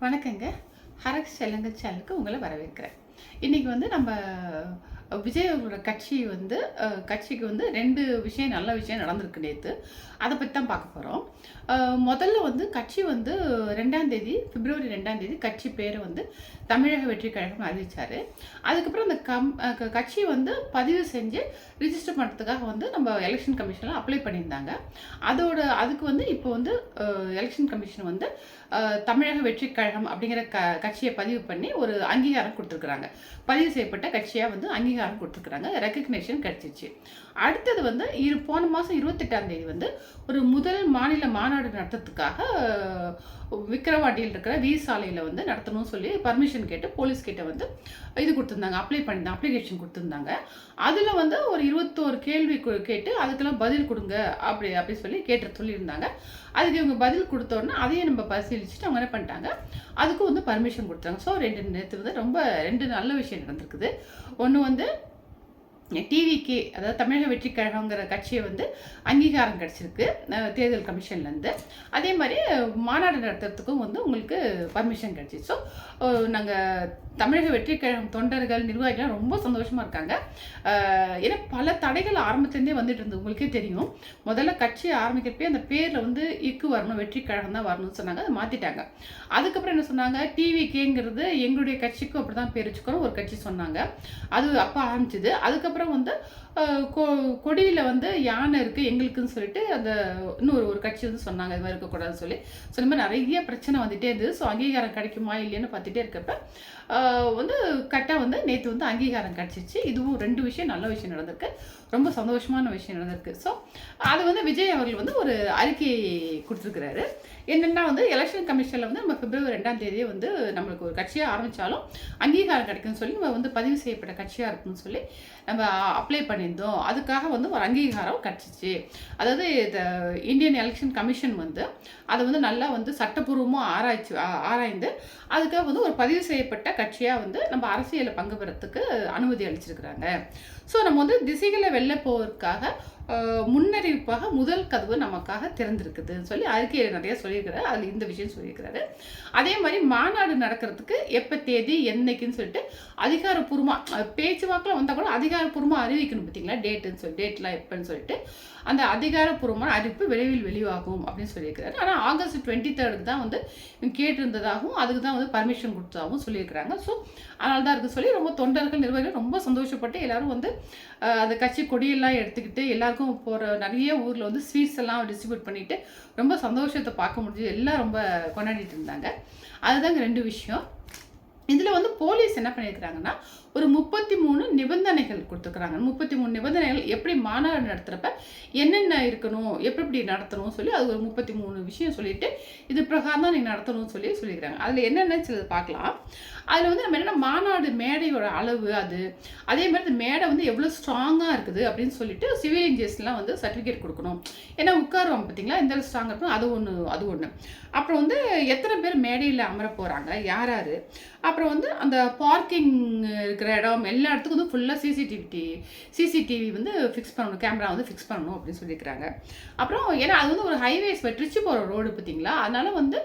வணக்கங்க. ஹரக் செல்லங்க சேனலுக்கு உங்களை வரவேற்கிறேன். இன்றைக்கி வந்து நம்ம விஜய் கட்சி வந்து கட்சிக்கு வந்து ரெண்டு விஷயம் நல்ல விஷயம் நடந்திருக்கு நேற்று அதை பற்றி தான் பார்க்க போகிறோம் முதல்ல வந்து கட்சி வந்து ரெண்டாம் தேதி பிப்ரவரி ரெண்டாம் தேதி கட்சி பேரை வந்து தமிழக வெற்றி கழகம் அறிவிச்சார். அதுக்கப்புறம் அந்த கம் கட்சி வந்து பதிவு செஞ்சு ரிஜிஸ்டர் பண்ணுறதுக்காக வந்து நம்ம எலெக்ஷன் கமிஷனில் அப்ளை பண்ணியிருந்தாங்க. அதோட அதுக்கு வந்து இப்போ வந்து எலெக்ஷன் கமிஷன் வந்து தமிழக வெற்றி கழகம் அப்படிங்கிற க கட்சியை பதிவு பண்ணி ஒரு அங்கீகாரம் கொடுத்துருக்குறாங்க. பதிவு செய்யப்பட்ட கட்சியாக வந்து அங்கீகாரம் கொடுத்துருக்குறாங்க. ரெக்கக்னேஷன் கிடச்சிச்சு. அடுத்தது வந்து இரு போன மாதம் இருபத்தெட்டாம் தேதி வந்து ஒரு முதல் மாநில மாநாடு நடத்துறதுக்காக விக்கிரவாண்டியில் இருக்கிற வீ சாலையில் வந்து நடத்தணும்னு சொல்லி பர்மிஷன் கேட்டு போலீஸ் கிட்ட வந்து இது கொடுத்துருந்தாங்க. அப்ளை பண்ணியிருந்தாங்க அப்ளிகேஷன் கொடுத்துருந்தாங்க. அதில் வந்து ஒரு இருபத்தோரு கேள்வி கேட்டு அதுக்கெல்லாம் பதில் கொடுங்க அப்படி அப்படி சொல்லி கேட்டு சொல்லியிருந்தாங்க. அதுக்கு இவங்க பதில் கொடுத்த அதையும் நம்ம பரிசீலிச்சுட்டு அவங்க என்ன பண்ணிட்டாங்க? அதுக்கும் வந்து பர்மிஷன் கொடுத்தாங்க. ஸோ ரெண்டு நேற்று வந்து ரொம்ப ரெண்டு நல்ல விஷயம் நடந்திருக்குது. ஒன்று வந்து டிவிகே அதாவது தமிழக வெற்றி கழகங்கிற கட்சியை வந்து அங்கீகாரம் கிடச்சிருக்கு. தேர்தல் கமிஷன்லேருந்து அதே மாதிரி மாநாடு நடத்துறதுக்கும் வந்து உங்களுக்கு பர்மிஷன் கிடச்சி ஸோ நாங்கள் தமிழக வெற்றி கழகம் தொண்டர்கள் நிர்வாகிகள் ரொம்ப சந்தோஷமாக இருக்காங்க. ஏன்னா பல தடைகள் ஆரம்பத்துலேருந்தே வந்துட்டு இருந்தது. உங்களுக்கே தெரியும். முதல்ல கட்சி ஆரம்பிக்கிறப்பே அந்த பேரில் வந்து இக்கு வரணும் வெற்றி கழகம் தான் வரணும்னு சொன்னாங்க. அதை மாற்றிட்டாங்க அதுக்கப்புறம் என்ன சொன்னாங்க? டிவிகேங்கிறது எங்களுடைய கட்சிக்கும் அப்படி தான் பேர் வச்சுக்கணும் ஒரு கட்சி சொன்னாங்க. அது அப்போ ஆரம்பிச்சது. அதுக்கப்புறம் வந்து கொ- கொடியில் வந்து யானை இருக்குது எங்களுக்குன்னு சொல்லிட்டு அந்த இன்னொரு ஒரு கட்சி வந்து சொன்னாங்க இது மாதிரி இருக்கக்கூடாதுன்னு சொல்லி. ஸோ இந்த மாதிரி நிறைய பிரச்சனை வந்துட்டே இருந்தது. ஸோ அங்கீகாரம் கிடைக்குமா இல்லைன்னு பார்த்துட்டே இருக்கப்ப வந்து கரெக்டாக வந்து நேற்று வந்து அங்கீகாரம் கிடச்சிச்சு இதுவும் ரெண்டு விஷயம் நல்ல விஷயம் நடந்திருக்கு. ரொம்ப சந்தோஷமான விஷயம் நடந்திருக்கு. ஸோ அது வந்து விஜய் அவர்கள் வந்து ஒரு அறிக்கை கொடுத்துருக்கிறாரு. என்னென்னா வந்து எலெக்ஷன் கமிஷனில் வந்து நம்ம பிப்ரவரி ரெண்டாம் தேதியே வந்து நம்மளுக்கு ஒரு கட்சியாக ஆரம்பித்தாலும் அங்கீகாரம் கிடைக்கும்னு சொல்லி நம்ம வந்து பதிவு செய்யப்பட்ட கட்சியாக இருக்குன்னு சொல்லி நம்ம அப்ளை பண்ணியிருந்தோம். அதுக்காக வந்து ஒரு அங்கீகாரம் கிடச்சிச்சு. அதாவது இந்த இந்தியன் எலெக்ஷன் கமிஷன் வந்து அதை வந்து நல்லா வந்து சட்டப்பூர்வமாக ஆராய்ச்சி ஆராய்ந்து அதுக்காக வந்து ஒரு பதிவு செய்யப்பட்ட கட்சியாக வந்து நம்ம அரசியலில் பங்கு பெறத்துக்கு அனுமதி அளிச்சிருக்கிறாங்க. ஸோ நம்ம வந்து திசைகளை வெளில போவதற்காக முன்னறிவிப்பாக முதல் கதவு நமக்காக திறந்திருக்குதுன்னு சொல்லி அறிக்கையில் நிறைய சொல்லியிருக்கிறாரு. அதில் இந்த விஷயம் சொல்லியிருக்கிறாரு. அதே மாதிரி மாநாடு நடக்கிறதுக்கு எப்போ தேதி என்னைக்குன்னு சொல்லிட்டு அதிகாரப்பூர்வமாக பேச்சுவாக்கில் வந்தால் கூட அதிகாரப்பூர்வமாக அறிவிக்கணும் பார்த்தீங்களா? டேட்டுன்னு சொல்லி டேட்லாம் எப்போன்னு சொல்லிட்டு. அந்த அதிகாரப்பூர்வமான அறிவிப்பு விரைவில் வெளியாகும் அப்படின்னு சொல்லியிருக்கிறாரு. ஆனால் ஆகஸ்ட் டுவெண்ட்டி தேர்டுக்கு தான் வந்து இவங்க கேட்டிருந்ததாகவும் அதுக்கு தான் வந்து பர்மிஷன் கொடுத்ததாகவும் சொல்லியிருக்கிறாங்க. ஸோ அதனால தான் இருக்குது சொல்லி ரொம்ப தொண்டர்கள் நிர்வாகிகள் ரொம்ப சந்தோஷப்பட்டு எல்லாரும் வந்து அந்த கட்சி கொடியெல்லாம் எடுத்துக்கிட்டு எல்லாருக்கும் போகிற நிறைய ஊரில் வந்து ஸ்வீட்ஸ் எல்லாம் டிஸ்ட்ரிபியூட் பண்ணிட்டு ரொம்ப சந்தோஷத்தை பார்க்க முடிஞ்சு எல்லாம் ரொம்ப கொண்டாடிட்டு இருந்தாங்க. அதுதாங்க ரெண்டு விஷயம். இதில் வந்து போலீஸ் என்ன பண்ணியிருக்கிறாங்கன்னா ஒரு முப்பத்தி மூணு நிபந்தனைகள் கொடுத்துருக்குறாங்க. முப்பத்தி மூணு நிபந்தனைகள் எப்படி மாநாடு நடத்துகிறப்ப என்னென்ன இருக்கணும் எப்படி எப்படி நடத்தணும் சொல்லி அது ஒரு முப்பத்தி மூணு விஷயம் சொல்லிட்டு இது பிரகாரம் தான் நீங்கள் நடத்தணும்னு சொல்லி சொல்லியிருக்காங்க அதில் என்னென்ன சிலது பார்க்கலாம். அதில் வந்து நம்ம என்னென்ன மாநாடு மேடையோட அளவு அது அதே மாதிரி இந்த மேடை வந்து எவ்வளோ ஸ்ட்ராங்காக இருக்குது அப்படின்னு சொல்லிட்டு சிவில் இன்ஜினியர்ஸ்லாம் வந்து சர்டிஃபிகேட் கொடுக்கணும். ஏன்னா உட்காருவாங்க பார்த்தீங்களா எந்த அளவு ஸ்ட்ராங்காக இருக்கும் அது ஒன்று அது ஒன்று அப்புறம் வந்து எத்தனை பேர் மேடையில் அமர போகிறாங்க யார் யார்? அப்புறம் வந்து அந்த பார்க்கிங் இருக்கிற இடம் எல்லா இடத்துக்கும் வந்து ஃபுல்லாக சிசிடிவி சிசிடிவி வந்து ஃபிக்ஸ் பண்ணணும் கேமரா வந்து ஃபிக்ஸ் பண்ணணும் அப்படின்னு சொல்லியிருக்கிறாங்க. அப்புறம் ஏன்னா அது வந்து ஒரு ஹைவேஸ் திருச்சி போகிற ரோடு பார்த்தீங்களா? அதனால் வந்து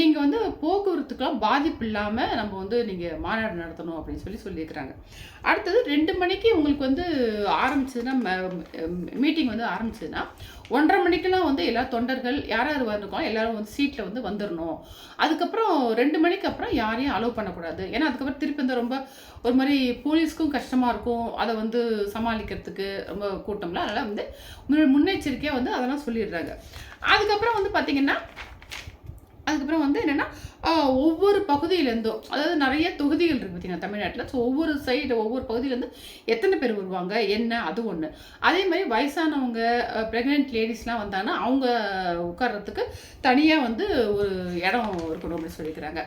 நீங்கள் வந்து போக்குவரத்துக்கெல்லாம் பாதிப்பு இல்லாமல் நம்ம வந்து நீங்கள் மாநாடு நடத்தணும் அப்படின்னு சொல்லி சொல்லியிருக்கிறாங்க. அடுத்தது ரெண்டு மணிக்கு உங்களுக்கு வந்து ஆரம்பிச்சதுன்னா மீட்டிங் வந்து ஆரம்பிச்சதுன்னா ஒன்றரை மணிக்கெல்லாம் வந்து எல்லா தொண்டர்கள் யார் யார் வந்திருக்கோம் எல்லாரும் வந்து சீட்டில் வந்து வந்துடணும் அதுக்கப்புறம் ரெண்டு மணிக்கு அப்புறம் யாரையும் அலோவ் பண்ணக்கூடாது. ஏன்னா அதுக்கப்புறம் திருப்பி வந்து ரொம்ப ஒரு மாதிரி போலீஸ்க்கும் கஷ்டமாக இருக்கும். அதை வந்து சமாளிக்கிறதுக்கு ரொம்ப கூட்டம்ல. அதனால் வந்து முன்ன- முன்னெச்சரிக்கையாக வந்து அதெல்லாம் சொல்லிடுறாங்க. அதுக்கப்புறம் வந்து பார்த்திங்கன்னா அதுக்கப்புறம் வந்து என்னென்னா ஒவ்வொரு பகுதியிலேருந்தும் அதாவது நிறைய தொகுதிகள் இருக்குது பார்த்தீங்கன்னா தமிழ்நாட்டில். ஸோ ஒவ்வொரு சைடு ஒவ்வொரு பகுதியிலேருந்து எத்தனை பேர் வருவாங்க என்ன அது ஒன்று அதே மாதிரி வயசானவங்க ப்ரெக்னென்ட் லேடிஸ்லாம் வந்தாங்கன்னா அவங்க உட்கார்றதுக்கு தனியாக வந்து ஒரு இடம் இருக்கணும் அப்படின்னு சொல்லியிருக்கிறாங்க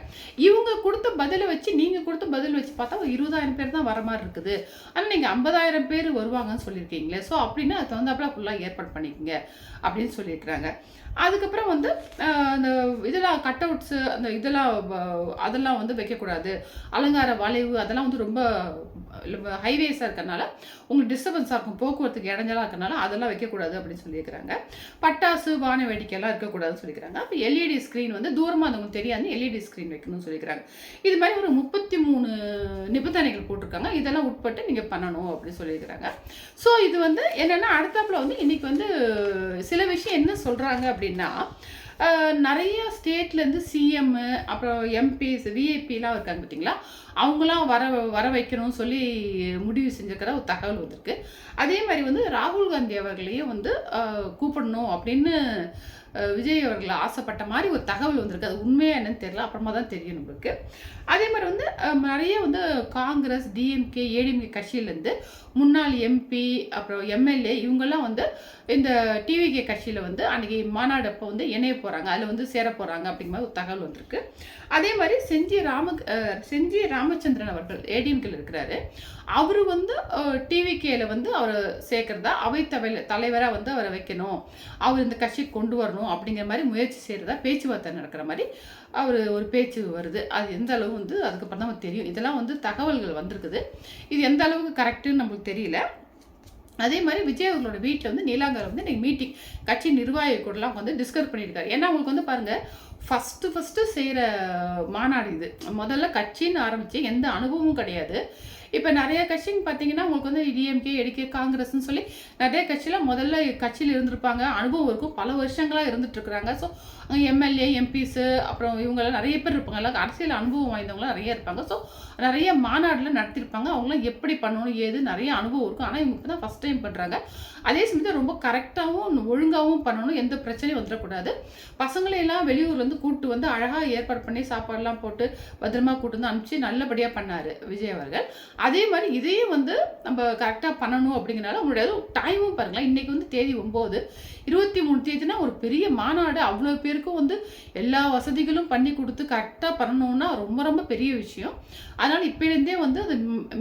இவங்க கொடுத்த பதிலை வச்சு நீங்கள் கொடுத்த பதில் வச்சு பார்த்தா ஒரு இருபதாயிரம் பேர் தான் வர மாதிரி இருக்குது. ஆனால் நீங்கள் ஐம்பதாயிரம் பேர் வருவாங்கன்னு சொல்லியிருக்கீங்களே ஸோ அப்படின்னா அது தகுந்தாப்பில் ஃபுல்லாக ஏற்பாடு பண்ணிக்கோங்க அப்படின்னு சொல்லியிருக்கிறாங்க. அதுக்கப்புறம் வந்து அந்த இதெல்லாம் கட் அவுட்ஸு அந்த இதெல்லாம் அதெல்லாம் வந்து வைக்கக்கூடாது. அலங்கார வளைவு அதெல்லாம் வந்து ரொம்ப ஹைவேஸாக இருக்கறனால உங்களுக்கு டிஸ்டர்பன்ஸாக இருக்கும். போக்குவரத்துக்கு இடைஞ்சலாக இருக்கறனால அதெல்லாம் வைக்கக்கூடாது அப்படின்னு சொல்லியிருக்கிறாங்க. பட்டாசு வான வேடிக்கையெல்லாம் இருக்கக்கூடாதுன்னு சொல்லிக்கிறாங்க அப்போ எல்இடி ஸ்க்ரீன் வந்து தூரமாக இருந்தவங்களுக்கு தெரியாது எல்இடி ஸ்க்ரீன் வைக்கணும்னு சொல்லிக்கிறாங்க இது மாதிரி ஒரு முப்பத்தி மூணு நிபந்தனைகள் போட்டிருக்காங்க. இதெல்லாம் உட்பட்டு நீங்கள் பண்ணணும் அப்படின்னு சொல்லியிருக்கிறாங்க. ஸோ இது வந்து என்னென்னா அடுத்தாப்பில் வந்து இன்றைக்கி வந்து சில விஷயம் என்ன சொல்கிறாங்க அப்படின்னா நிறைய ஸ்டேட்லேருந்து சிஎம்மு அப்புறம் எம்பிஸ் விஐபிலாம் இருக்காங்க பார்த்தீங்களா? அவங்களாம் வர வர வைக்கணும்னு சொல்லி முடிவு செஞ்சுருக்கிற ஒரு தகவல் வந்திருக்கு. அதே மாதிரி வந்து ராகுல் காந்தி அவர்களையும் வந்து கூப்பிடணும் அப்படின்னு விஜய் அவர்கள் ஆசைப்பட்ட மாதிரி ஒரு தகவல் வந்திருக்கு. அது உண்மையா என்னன்னு தெரியல. அப்புறமா தான் தெரியும் நம்மளுக்கு. அதே மாதிரி வந்து நிறைய வந்து காங்கிரஸ் டிஎம்கே ஏடிஎம்கே கட்சியிலேருந்து முன்னாள் எம்பி அப்புறம் எம்எல்ஏ இவங்கெல்லாம் வந்து இந்த டிவிகே கட்சியில் வந்து அன்றைக்கி மாநாடு அப்போ வந்து இணைய போகிறாங்க அதில் வந்து சேர போகிறாங்க அப்படிங்கிற மாதிரி ஒரு தகவல் வந்திருக்கு. அதே மாதிரி செஞ்சி ராம செஞ்சி ராமச்சந்திரன் அவர்கள் ஏடிஎம்கேல இருக்கிறாரு. அவர் வந்து டிவிகேல வந்து அவர் சேர்க்குறதா அவைத்தவையில் தலைவராக வந்து அவரை வைக்கணும். அவர் இந்த கட்சி கொண்டு வரணும். அப்படிங்கிற மாதிரி முயற்சி செய்கிறதா பேச்சுவார்த்தை நடக்கிற மாதிரி அவர் ஒரு பேச்சு வருது. அது எந்த அளவு வந்து அதுக்கப்புறம் தான் தெரியும். இதெல்லாம் வந்து தகவல்கள் வந்திருக்குது. இது எந்த அளவுக்கு கரெக்டுன்னு நம்மளுக்கு தெரியல. அதே மாதிரி விஜய் அவர்களோட வீட்டில் வந்து நீலாங்கர் வந்து இன்றைக்கி மீட்டிங் கட்சி நிர்வாகி கூடலாம் வந்து டிஸ்கஸ் பண்ணியிருக்காரு. ஏன்னா அவங்களுக்கு வந்து பாருங்கள் ஃபஸ்ட்டு ஃபஸ்ட்டு செய்கிற மாநாடு இது. முதல்ல கட்சின்னு ஆரம்பித்து எந்த அனுபவமும் கிடையாது. இப்போ நிறைய கட்சின்னு பார்த்தீங்கன்னா உங்களுக்கு வந்து டிஎம்கே எடுக்கே காங்கிரஸ்னு சொல்லி நிறைய கட்சியில் முதல்ல கட்சியில் இருந்திருப்பாங்க. அனுபவம் இருக்கும். பல வருஷங்களாக இருந்துட்டு இருக்கிறாங்க. ஸோ எம்எல்ஏ எம்பிஸு அப்புறம் இவங்கெல்லாம் நிறைய பேர் இருப்பாங்க. எல்லாம் அரசியல் அனுபவம் வாய்ந்தவங்களாம் நிறைய இருப்பாங்க. ஸோ நிறைய மாநாடுலாம் நடத்திருப்பாங்க. அவங்களாம் எப்படி பண்ணணும் ஏது நிறைய அனுபவம் இருக்கும். ஆனால் இவங்க இப்போ தான் ஃபஸ்ட் டைம் பண்ணுறாங்க அதே சமயத்தில் ரொம்ப கரெக்டாகவும் ஒழுங்காகவும் பண்ணணும். எந்த பிரச்சனையும் வந்துடக்கூடாது. பசங்களை எல்லாம் வெளியூர்லேருந்து கூப்பிட்டு வந்து அழகாக ஏற்பாடு பண்ணி சாப்பாடுலாம் போட்டு பத்திரமா கூட்டு வந்து அனுப்பிச்சு நல்லபடியாக பண்ணார் விஜய் அவர்கள். அதே மாதிரி இதையும் வந்து நம்ம கரெக்டாக பண்ணணும் அப்படிங்கிறனால உங்களுடைய டைமும் பாருங்களேன். இன்றைக்கி வந்து தேதி ஒம்பது. இருபத்தி மூணு தேதினா ஒரு பெரிய மாநாடு. அவ்வளோ பேர் பேருக்கும் வந்து எல்லா வசதிகளும் பண்ணி கொடுத்து கரெக்டாக பண்ணணும்னா ரொம்ப ரொம்ப பெரிய விஷயம். அதனால் இப்போலேருந்தே வந்து அது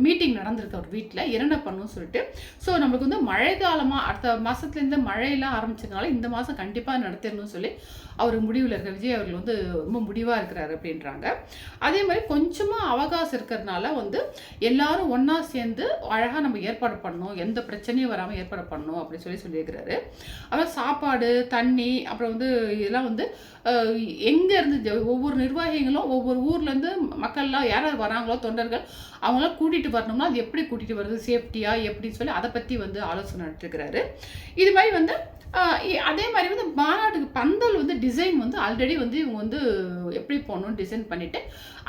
மீட்டிங் நடந்திருக்கு அவர் வீட்டில் என்னென்ன பண்ணணும்னு சொல்லிட்டு. ஸோ நம்மளுக்கு வந்து மழை காலமாக அடுத்த மாதத்துலேருந்து மழையெல்லாம் ஆரம்பிச்சதுனால இந்த மாதம் கண்டிப்பாக நடத்திடணும்னு சொல்லி அவர் முடிவில் இருக்கிற விஜய் அவர்கள் வந்து ரொம்ப முடிவாக இருக்கிறார் அப்படின்றாங்க. அதே மாதிரி கொஞ்சமாக அவகாசம் இருக்கிறதுனால வந்து எல்லாரும் ஒன்றா சேர்ந்து அழகாக நம்ம ஏற்பாடு பண்ணணும். எந்த பிரச்சனையும் வராமல் ஏற்பாடு பண்ணணும் அப்படின்னு சொல்லி சொல்லியிருக்கிறாரு. அப்புறம் சாப்பாடு தண்ணி அப்புறம் வந்து இதெல்லாம் வந்து எங்கேருந்து இருந்து ஒவ்வொரு நிர்வாகிகளும் ஒவ்வொரு ஊர்லேருந்து மக்கள்லாம் யார் யார் வராங்களோ தொண்டர்கள் அவங்களாம் கூட்டிகிட்டு வரணும்னா அது எப்படி கூட்டிகிட்டு வருது சேஃப்டியாக எப்படின்னு சொல்லி அதை பற்றி வந்து ஆலோசனை நடத்திருக்கிறாரு. இது மாதிரி வந்து அதே மாதிரி வந்து மாநாட்டுக்கு பந்தல் வந்து டிசைன் வந்து ஆல்ரெடி வந்து இவங்க வந்து எப்படி போகணும்னு டிசைன் பண்ணிவிட்டு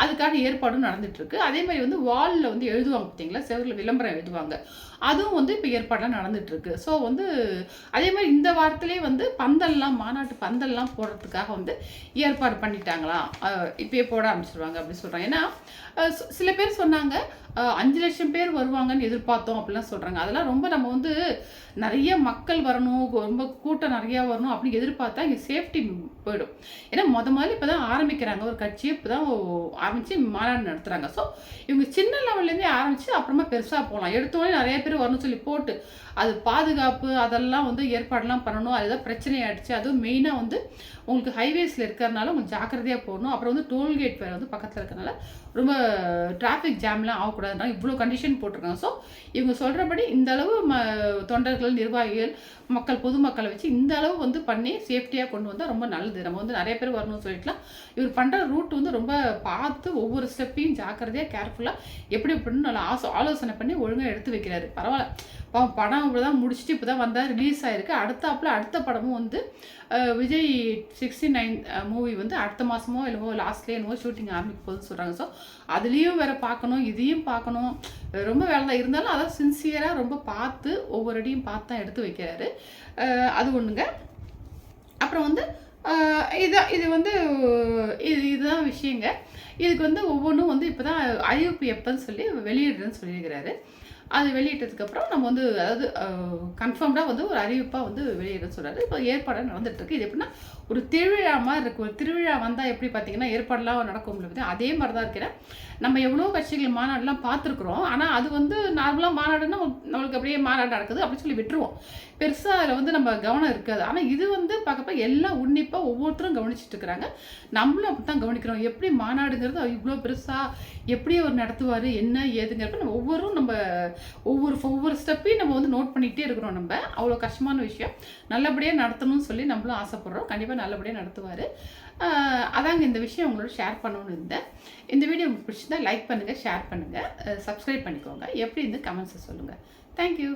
அதுக்கான ஏற்பாடும் நடந்துகிட்ருக்கு அதே மாதிரி வந்து வாலில் வந்து எழுதுவாங்க பார்த்தீங்களா செவரில் விளம்பரம் எழுதுவாங்க. அதுவும் வந்து இப்போ ஏற்பாடெலாம் நடந்துட்டு இருக்கு ஸோ வந்து அதே மாதிரி இந்த வாரத்திலே வந்து பந்தல்லாம் மாநாட்டு பந்தல்லாம் போடுறதுக்காக வந்து ஏற்பாடு பண்ணிட்டாங்களாம் இப்பயே போட ஆரம்பிச்சிருவாங்க அப்படின்னு சொல்கிறாங்க ஏன்னா சில பேர் சொன்னாங்க அஞ்சு லட்சம் பேர் வருவாங்கன்னு எதிர்பார்த்தோம் அப்படிலாம் சொல்கிறாங்க அதெல்லாம் ரொம்ப நம்ம வந்து நிறைய மக்கள் வரணும் ரொம்ப கூட்டம் நிறையா வரணும் அப்படின்னு எதிர்பார்த்தா இங்கே சேஃப்டி போயிடும். ஏன்னா முத முதல்ல இப்போ தான் ஆரம்பிக்கிறாங்க. ஒரு கட்சியை இப்போ தான் ஆரம்பித்து மாநாடு நடத்துகிறாங்க ஸோ இவங்க சின்ன லெவல்லேருந்தே ஆரம்பித்து அப்புறமா பெருசாக போகலாம் எடுத்தோடனே நிறைய பேர் வரணும்னு சொல்லி போட்டு அது பாதுகாப்பு அதெல்லாம் வந்து ஏற்பாடெல்லாம் பண்ணணும். அதுதான் பிரச்சனை ஆயிடுச்சு அதுவும் மெயினாக வந்து உங்களுக்கு ஹைவேஸில் இருக்கிறதுனால உங்களுக்கு ஜாக்கிரதையாக போகணும். அப்புறம் வந்து டோல்கேட் வேறு வந்து பக்கத்தில் இருக்கிறனால ரொம்ப டிராஃபிக் ஜாம்லாம் ஆகக்கூடாதுனால இவ்வளோ கண்டிஷன் போட்டிருக்காங்க. ஸோ இவங்க சொல்கிறபடி இந்த அளவு ம தொண்டர்கள் நிர்வாகிகள் மக்கள் பொதுமக்களை வச்சு இந்த அளவு வந்து பண்ணி சேஃப்டியாக கொண்டு வந்தால் ரொம்ப நல்லது. நம்ம வந்து நிறைய பேர் வரணும்னு சொல்லிட்டுலாம் இவர் பண்ணுற ரூட் வந்து ரொம்ப பார்த்து ஒவ்வொரு ஸ்டெப்பையும் ஜாக்கிரதையாக கேர்ஃபுல்லாக எப்படி எப்படின்னு நல்லா ஆசோ ஆலோசனை பண்ணி ஒழுங்காக எடுத்து வைக்கிறாரு. பரவாயில்ல. பாவம் படம் இப்படி தான் முடிச்சுட்டு இப்போ தான் வந்தால் ரிலீஸ் ஆயிருக்கு. அடுத்தாப்புல அடுத்த படமும் வந்து விஜய் சிக்ஸ்டி நைன் மூவி வந்து அடுத்த மாதமோ இல்லைவோ லாஸ்ட்லேயே என்னவோ ஷூட்டிங் ஆரம்பிக்க போகுதுன்னு சொல்கிறாங்க ஸோ அதுலேயும் வேற பார்க்கணும் இதையும் பார்க்கணும். ரொம்ப வேலை தான். இருந்தாலும் அதான் சின்சியராக ரொம்ப பார்த்து ஒவ்வொரு அடியும் பார்த்து தான் எடுத்து வைக்கிறாரு. அது ஒன்றுங்க அப்புறம் வந்து இதான் இது வந்து இது இதுதான் விஷயங்க. இதுக்கு வந்து ஒவ்வொன்றும் வந்து இப்போ தான் அறிவிப்பு எப்போன்னு சொல்லி வெளியிடுறேன்னு சொல்லியிருக்கிறாரு. அது வெளியிட்டதுக்கப்புறம் நம்ம வந்து அதாவது கன்ஃபார்ம்டாக வந்து ஒரு அறிவிப்பாக வந்து வெளியிடுறேன்னு சொல்கிறாரு இப்போ ஏற்பாடாக நடந்துகிட்ருக்கு இது எப்படின்னா ஒரு திருவிழா மாதிரி இருக்கும். ஒரு திருவிழா வந்தால் எப்படி பார்த்தீங்கன்னா ஏற்பாடெலாம் நடக்கும் பார்த்தீங்கன்னா அதே மாதிரி தான் இருக்கிறேன். நம்ம எவ்வளோ கட்சிகள் மாநாடுலாம் பார்த்துருக்குறோம். ஆனால் அது வந்து நார்மலாக மாநாடுன்னா நம்மளுக்கு அப்படியே மாநாடு நடக்குது அப்படின்னு சொல்லி விட்டுருவோம். பெருசாக அதில் வந்து நம்ம கவனம் இருக்காது. ஆனால் இது வந்து பார்க்கப்ப எல்லாம் உன்னிப்பாக ஒவ்வொருத்தரும் கவனிச்சிட்டு இருக்கிறாங்க. நம்மளும் அப்படி தான் கவனிக்கிறோம். எப்படி மாநாடுங்கிறது இவ்வளோ பெருசாக எப்படி அவர் நடத்துவார் என்ன ஏதுங்கிறப்ப நம்ம ஒவ்வொரும் நம்ம ஒவ்வொரு ஒவ்வொரு ஸ்டெப்பையும் நம்ம வந்து நோட் பண்ணிகிட்டே இருக்கிறோம் நம்ம. அவ்வளோ கஷ்டமான விஷயம். நல்லபடியாக நடத்தணும்னு சொல்லி நம்மளும் ஆசைப்பட்றோம். கண்டிப்பாக நல்லபடியாக நடத்துவார். அதாங்க இந்த விஷயம் உங்களோட ஷேர் பண்ணணும்னு இருந்தேன். இந்த வீடியோ உங்களுக்கு பிடிச்சிருந்தா லைக் பண்ணுங்கள் ஷேர் பண்ணுங்கள் சப்ஸ்கிரைப் பண்ணிக்கோங்க. எப்படி இருந்து கமெண்ட்ஸை சொல்லுங்கள் தேங்க்யூ